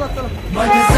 चला चला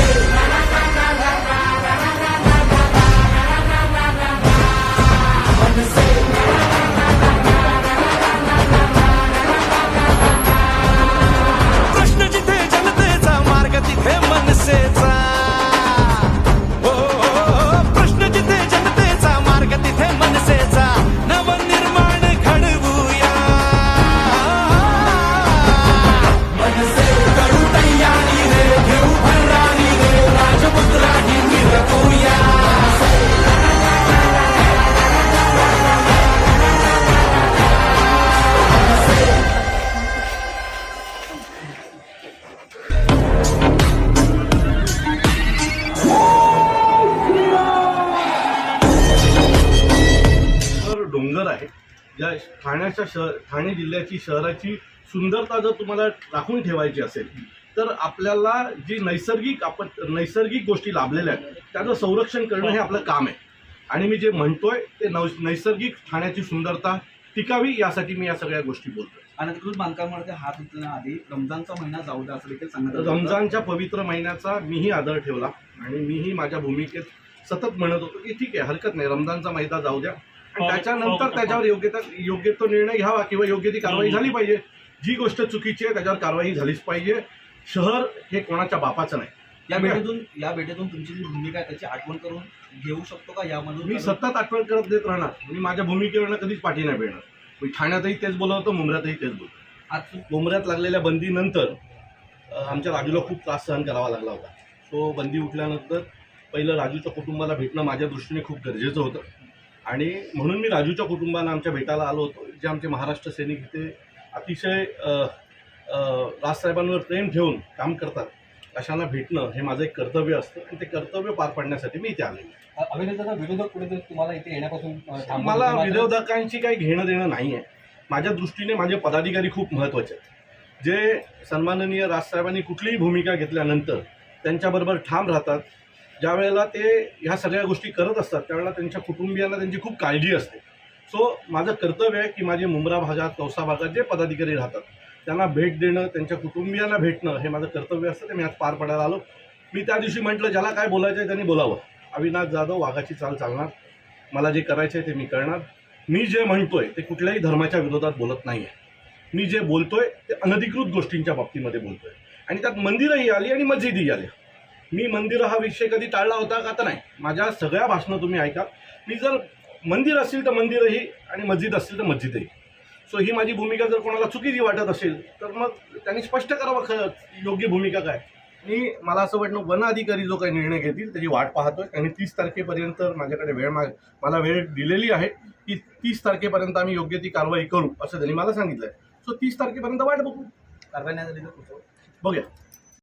ज्या ठाण्याच्या शहर ठाणे जिल्ह्याची शहराची सुंदरता जर तुम्हाला राखून ठेवायची असेल तर आपल्याला जी नैसर्गिक आपण नैसर्गिक गोष्टी लाभलेल्या आहेत त्याचं संरक्षण करणं हे आपलं काम आहे. आणि मी जे म्हणतोय ते नैसर्गिक ठाण्याची सुंदरता टिकावी यासाठी मी या सगळ्या गोष्टी बोलतोय. अनधिकृत बांधकामामध्ये हात धुण्याआधी रमजानचा महिना जाऊ द्या असं देखील होतं. रमजानच्या पवित्र महिन्याचा मीही आदर ठेवला आणि मीही माझ्या भूमिकेत सतत म्हणत होतो की ठीक आहे हरकत नाही रमजानचा महिना जाऊ द्या. त्याच्यानंतर त्याच्यावर योग्य योग्य तो निर्णय घ्यावा किंवा योग्य ती कारवाई झाली पाहिजे. जी गोष्ट चुकीची आहे त्याच्यावर कारवाई झालीच पाहिजे. शहर हे कोणाच्या बापाचं नाही. या भेटीतून या भेटीतून तुमची जी भूमिका आहे त्याची आठवण करून घेऊ शकतो का? यामधून मी सतत आठवण करत देत राहणार. मी माझ्या भूमिकेवरनं कधीच पाठी नाही मिळणार मी ठाण्यातही तेच बोलवतो मुंबऱ्यातही तेच बोलतो. आज मुंबऱ्यात लागलेल्या बंदीनंतर आमच्या राजूला खूप त्रास सहन करावा लागला होता. सो बंदी उठल्यानंतर पहिलं राजूच्या कुटुंबाला भेटणं माझ्या दृष्टीने खूप गरजेचं होतं. आणि म्हणून मी राजूच्या कुटुंबाला आमच्या भेटायला आलो होतो जे आमचे महाराष्ट्र सैनिक इथे अतिशय राजसाहेबांवर प्रेम ठेवून काम करतात अशांना भेटणं हे माझं एक कर्तव्य असतं आणि ते कर्तव्य पार पाडण्यासाठी मी इथे आहे. अभिनेत्याचा विरोधक कुठेतरी तुम्हाला इथे येण्यापासून. मला विरोधकांची काही घेणं देणं नाही आहे माझ्या दृष्टीने माझे पदाधिकारी खूप महत्त्वाचे आहेत जे सन्माननीय राजसाहेबांनी कुठलीही भूमिका घेतल्यानंतर त्यांच्याबरोबर ठाम राहतात ज्या वेळेला ते ह्या सगळ्या गोष्टी करत असतात त्यावेळेला त्यांच्या कुटुंबियांना त्यांची खूप काळजी असते. सो माझं कर्तव्य आहे की माझे मुंब्रा भागात कौसा भागात जे पदाधिकारी राहतात त्यांना भेट देणं त्यांच्या कुटुंबियांना भेटणं हे माझं कर्तव्य असतं. ते मी आज पार पडायला आलो. मी त्या दिवशी म्हटलं ज्याला काय बोलायचं आहे त्यांनी बोलावं. अविनाश जाधव वाघाची चाल चालणार. मला जे करायचं आहे ते मी करणार. मी जे म्हणतोय ते कुठल्याही धर्माच्या विरोधात बोलत नाही आहे मी जे बोलतोय ते अनधिकृत गोष्टींच्या बाबतीमध्ये बोलतोय. आणि त्यात मंदिरंही आली आणि मस्जिदही आली. मी मंदिर हा विषय कधी टाळला होता का तर नाही. माझ्या सगळ्या भाषणं तुम्ही ऐका. मी जर मंदिर असतील तर मंदिरही आणि मस्जिद असतील तर मस्जिदही. सो ही माझी भूमिका जर कोणाला चुकीची वाटत असेल तर मग त्यांनी स्पष्ट करावं खरं योग्य भूमिका काय. मी मला असं वाटणं वन अधिकारी जो काही निर्णय घेतील त्याची वाट पाहतोय. आणि तीस तारखेपर्यंत माझ्याकडे वेळ माग मला वेळ दिलेली आहे की तीस तारखेपर्यंत आम्ही योग्य ती कारवाई करू असं त्यांनी मला सांगितलंय. सो तीस तारखेपर्यंत वाट बघू. कारवाई नाही झाली तर बघूया.